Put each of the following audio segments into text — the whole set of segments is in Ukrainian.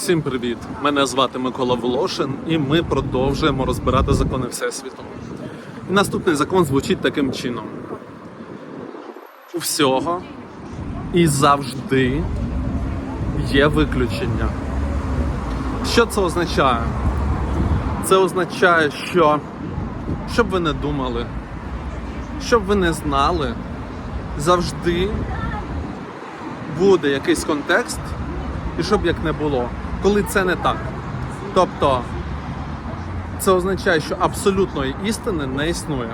Всім привіт! Мене звати Микола Волошин, і ми продовжуємо розбирати закони Всесвіту. І наступний закон звучить таким чином: у всього і завжди є виключення. Що це означає? Це означає, що щоб ви не думали, щоб ви не знали, завжди буде якийсь контекст, і щоб як не було, коли це не так. Тобто це означає, що абсолютної істини не існує.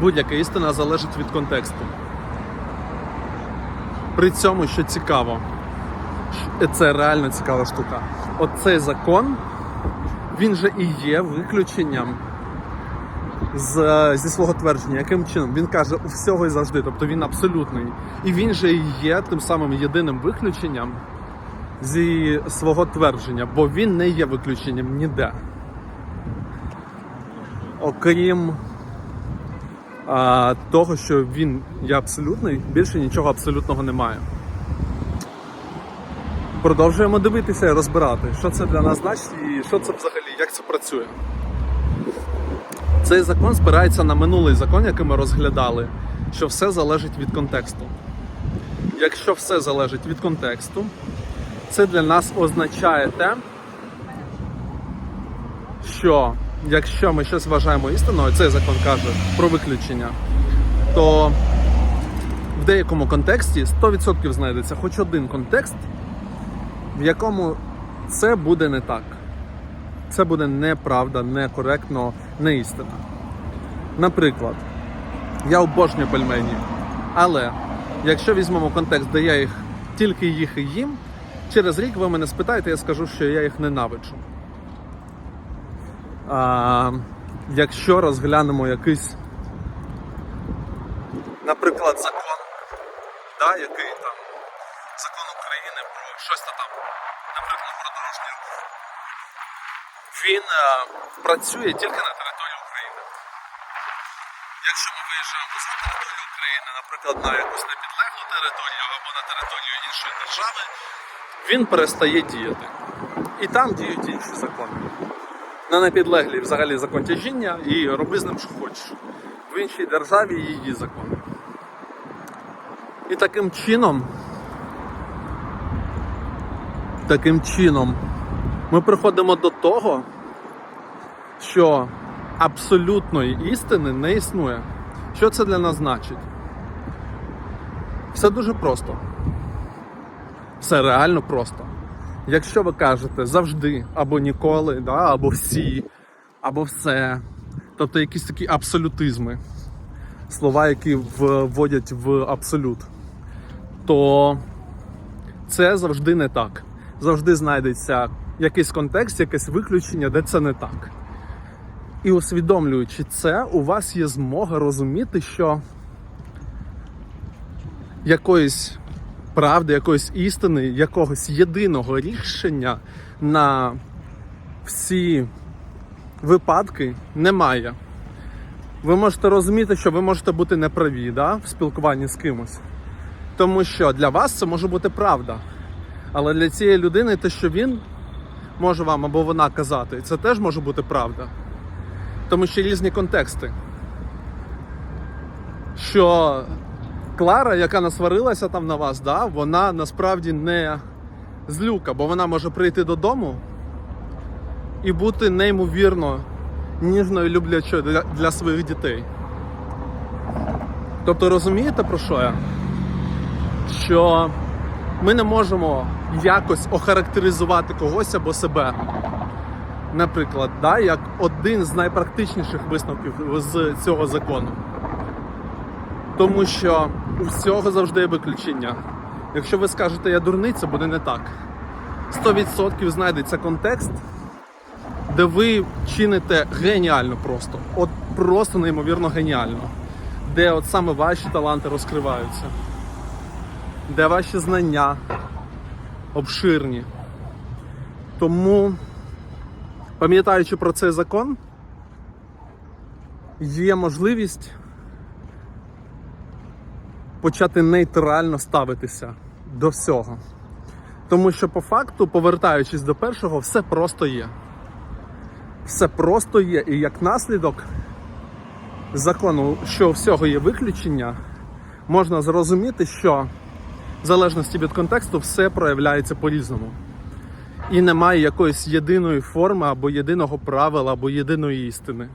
Будь-яка істина залежить від контексту. При цьому, що цікаво, це реально цікава штука. Оцей закон, він же і є виключенням з, зі свого твердження. Яким чином? Він каже у всього і завжди, тобто він абсолютний. І він же і є тим самим єдиним виключенням зі свого твердження, бо він не є виключенням ніде. Окрім а, того, що він є абсолютний, більше нічого абсолютного немає. Продовжуємо дивитися і розбирати, що це для нас значить і що це взагалі, як це працює. Цей закон спирається на минулий закон, який ми розглядали, що все залежить від контексту. Якщо все залежить від контексту, це для нас означає те, що якщо ми щось вважаємо істиною, цей закон каже про виключення, то в деякому контексті 100% знайдеться хоч один контекст, в якому це буде не так. Це буде неправда, некоректно, не істина. Наприклад, я обожнюю пельмені, але якщо візьмемо контекст, де я їх тільки їх і їм, через рік ви мене спитаєте, я скажу, що я їх ненавиджу. А, якщо розглянемо якийсь, наприклад, закон, да, який там закон України про щось там, наприклад, про дорожній рух, він е, працює тільки на території України. Якщо ми виїжджаємо за територію України, наприклад, на якусь непідлеглу територію або на територію іншої держави, він перестає діяти. І там діють інші закони. На непідлеглій взагалі закон тяжіння і роби з ним, що хочеш. В іншій державі її закони. І таким чином, таким чином, ми приходимо до того, що абсолютної істини не існує. Що це для нас значить? Все дуже просто. Все реально просто. Якщо ви кажете завжди, або ніколи, да, або всі, або все, тобто якісь такі абсолютизми, слова, які вводять в абсолют, то це завжди не так. Завжди знайдеться якийсь контекст, якесь виключення, де це не так. І усвідомлюючи це, у вас є змога розуміти, що якоїсь правди, якоїсь істини, якогось єдиного рішення на всі випадки немає. Ви можете розуміти, що ви можете бути неправі да, в спілкуванні з кимось. Тому що для вас це може бути правда. Але для цієї людини те, що він може вам або вона казати, це теж може бути правда. Тому що різні контексти. Що Клара, яка насварилася там на вас, да, вона насправді не злюка, бо вона може прийти додому і бути неймовірно ніжною люблячою для, для своїх дітей. Тобто розумієте про що я? Що ми не можемо якось охарактеризувати когось або себе. Наприклад, да, як один з найпрактичніших висновків з цього закону. Тому що у всього завжди є виключення. Якщо ви скажете я дурний, це буде не так. 100% знайдеться контекст, де ви чините геніально просто. От просто неймовірно геніально. Де от саме ваші таланти розкриваються, де ваші знання обширні. Тому, пам'ятаючи про цей закон, є можливість почати нейтрально ставитися до всього. Тому що по факту, повертаючись до першого, все просто є. Все просто є. І як наслідок закону, що всього є виключення, можна зрозуміти, що в залежності від контексту все проявляється по-різному. І немає якоїсь єдиної форми або єдиного правила, або єдиної істини.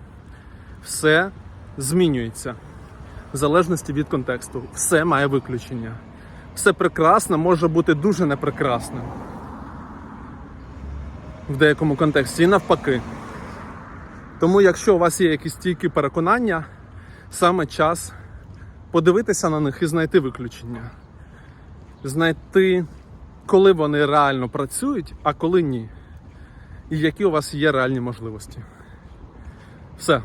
Все змінюється в залежності від контексту. Все має виключення. Все прекрасне може бути дуже непрекрасним в деякому контексті і навпаки. Тому, якщо у вас є якісь стійкі переконання, саме час подивитися на них і знайти виключення. Знайти, коли вони реально працюють, а коли ні. І які у вас є реальні можливості. Все.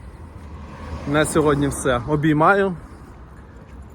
На сьогодні все. Обіймаю.